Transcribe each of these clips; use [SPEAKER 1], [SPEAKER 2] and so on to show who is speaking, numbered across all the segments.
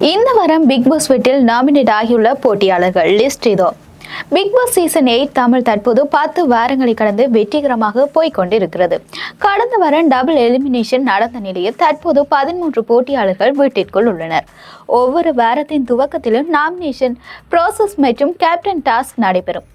[SPEAKER 1] இந்த வாரம் Bigg Boss வீட்டில் நாமினேட் ஆகியுள்ள போட்டியாளர்கள் லிஸ்ட் இதோ. Bigg Boss season eight Tamil தற்போது பத்து வாரங்களை கடந்து வெற்றிகரமாக போய்க் கொண்டிருக்கிறது கடந்த வாரம் டபுள் எலிமினேஷன் நடந்த நிலையில் தற்போது பதிமூன்று போட்டியாளர்கள் வீட்டிற்குள் உள்ளனர். ஒவ்வொரு வாரத்தின் துவக்கத்திலும் நாமினேஷன் ப்ராசஸ் மற்றும் கேப்டன் டாஸ்க் நடைபெறும்.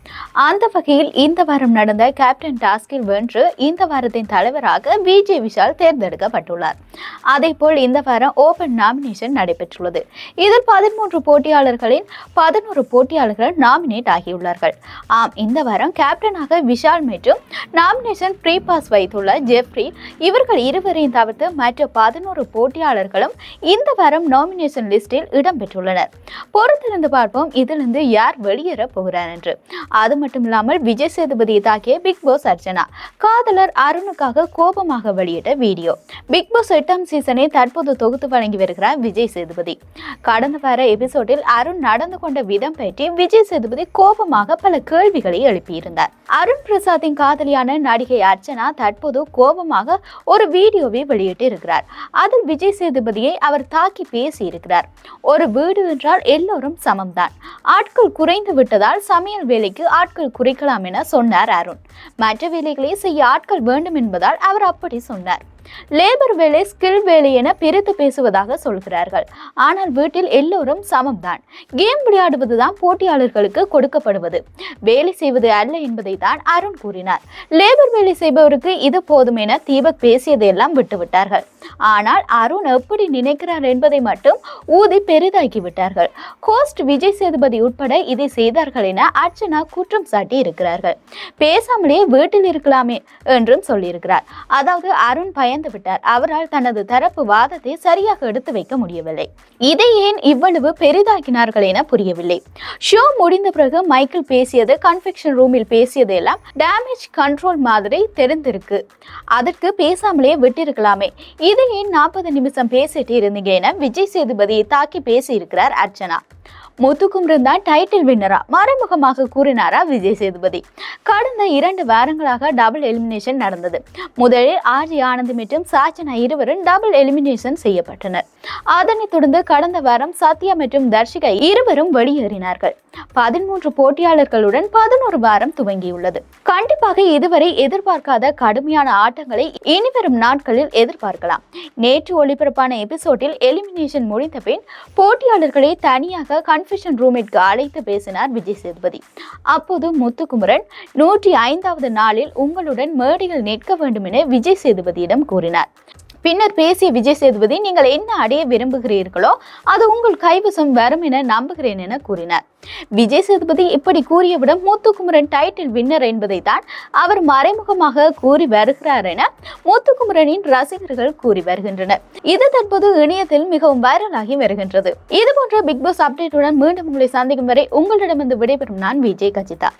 [SPEAKER 1] அந்த வகையில் இந்த வாரம் நடந்த கேப்டன் டாஸ்கில் வென்று இந்த வாரத்தின் தலைவராக விஜய் விஷால் தேர்ந்தெடுக்கப்பட்டுள்ளார். அதே போல் இந்த வாரம் ஓபன் நாமினேஷன் நடைபெற்றுள்ளது. இதில் பதிமூன்று போட்டியாளர்களின் பதினோரு போட்டியாளர்கள் நாமினேட் ஆகியுள்ளார்கள் ஆம் இந்த வாரம் கேப்டனாக விஷால் மற்றும் நாமினேஷன் ப்ரீ பாஸ் வைத்துள்ள ஜெஃப்ரி இவர்கள் இருவரையும் தவிர்த்து மற்ற பதினோரு போட்டியாளர்களும் இந்த வாரம் நாமினேஷன் லிஸ்டில் இடம்பெற்றுள்ளனர் பொறுத்திருந்து பார்ப்போம் இதிலிருந்து யார் வெளியேற போகிறார் என்று. அது மட்டும் இல்லாமல் விஜய் சேதுபதி தாக்கிய பிக் பாஸ் அர்ச்சனா. காதலர் அருணுக்காக கோபமாக வெளியிட்ட வீடியோ. பிக் பாஸ் எட்டாம் சீசனை தற்போது தொகுத்து வழங்கி வருகிறார் விஜய் சேதுபதி. கடந்த வார எபிசோடில் அருண் நடந்து கொண்ட விதம் பற்றி விஜய் சேதுபதி கோபம் கோபமாக பல கேள்விகளை எழுப்பியிருந்தார். அருண் பிரசாத்தின் காதலியான நடிகை அர்ச்சனா தற்போது கோபமாக ஒரு வீடியோவை வெளியிட்டு இருக்கிறார் அதில் விஜய் சேதுபதியை அவர் தாக்கி பேசி இருக்கிறார் ஒரு வீடு என்றால் எல்லோரும் சமம்தான். ஆட்கள் குறைந்து விட்டதால் சமையல் வேலைக்கு ஆட்கள் குறைக்கலாம் என சொன்னார் அருண். மற்ற வேலைகளை செய்ய ஆட்கள் வேண்டும் என்பதால் அவர் அப்படி சொன்னார். லேபர் வேலை ஸ்கில் வேலை என பிரித்து பேசுவதாக சொல்கிறார்கள். ஆனால் வீட்டில் எல்லோரும் சமம்தான். கேம் விளையாடுவதுதான் போட்டியாளர்களுக்கு கொடுக்கப்படுவது. வேலை செய்வது அல்ல என்பதை தான் அருண் கூறினார். லேபர் வேலை செய்பவருக்கு இது போதும் என தீபக் பேசியதையெல்லாம் விட்டுவிட்டார்கள். ஆனால் அருண் எப்படி நினைக்கிறார் என்பதை மட்டும் ஊதி பெரிதாக்கி விட்டார்கள் கோஸ்ட் விஜய் சேதுபதி உட்பட இதை செய்தார்கள் என அர்ச்சனா குற்றம் சாட்டி இருக்கிறார்கள் பேசாமலே வீட்டில் இருக்கலாமே என்றும் சொல்லியிருக்கிறார். அதாவது அருண் பயந்து விட்டார் அவரால் தனது தரப்பு வாதத்தை சரியாக எடுத்து வைக்க முடியவில்லை. இதை ஏன் இவ்வளவு பெரிதாக்கினார்கள் என புரியவில்லை. ஷோ முடிந்த பிறகு மைக்கேல் பேசியது கன்ஃபெக்ஷன் ரூமில் பேசியது எல்லாம் டேமேஜ் கண்ட்ரோல் மாதிரி தெரிந்திருக்கு. அதற்கு பேசாமலே விட்டிருக்கலாமே. இதை ஏன் நாற்பது நிமிஷம் பேசிட்டு இருந்தீங்க என விஜய் சேதுபதியை தாக்கி பேசியிருக்கிறார் அர்ச்சனா. முத்துக்குமரன் தான் டைட்டில் வின்னரா மறைமுகமாக கூறினாரா விஜய் சேதுபதி. கடந்த இரண்டு வாரங்களாக டபுள் எலிமினேஷன் நடந்தது. முதலில் ஆர்ஜி ஆனந்த் மற்றும் சாச்சனா இருவரும் டபுள் எலிமினேஷன் செய்யப்பட்டனர். அதனைத் தொடர்ந்து கடந்த வாரம் சத்யா மற்றும் தர்ஷிகா இருவரும் வெளியேறினார்கள். பதிமூன்று போட்டியாளர்களுடன் பதினோரு வாரம் துவங்கியுள்ளது. கண்டிப்பாக இதுவரை எதிர்பார்க்காத கடுமையான ஆட்டங்களை இனிவரும் நாட்களில் எதிர்பார்க்கலாம். நேற்று ஒளிபரப்பான எபிசோடில் எலிமினேஷன் முடிந்த பின் போட்டியாளர்களை தனியாக கன்ஃபெஷன் ரூமிற்கு அழைத்து பேசினார் விஜய் சேதுபதி. அப்போது முத்துக்குமரன் நூற்றி ஐந்தாவது நாளில் உங்களுடன் மேடையில் நிற்க வேண்டும் என விஜய் சேதுபதியிடம் கூறினார். பின்னர் பேசிய விஜய் சேதுபதி நீங்கள் என்ன அடைய விரும்புகிறீர்களோ அது உங்கள் கைவசம் வரும் என நம்புகிறேன் என கூறினார். விஜய் சேதுபதி இப்படி கூறியவிடம் முத்துக்குமரன் டைட்டில் வின்னர் என்பதை தான் அவர் மறைமுகமாக கூறி வருகிறார் என முத்துக்குமரனின் ரசிகர்கள் கூறி வருகின்றனர். இது தற்போது இணையத்தில் மிகவும் வைரலாகி வருகின்றது. இது போன்ற பிக் பாஸ் அப்டேட்டுடன் மீண்டும் உங்களை சந்திக்கும் வரை உங்களிடமிருந்து விடைபெறும் நான் விஜய் கஜிதா.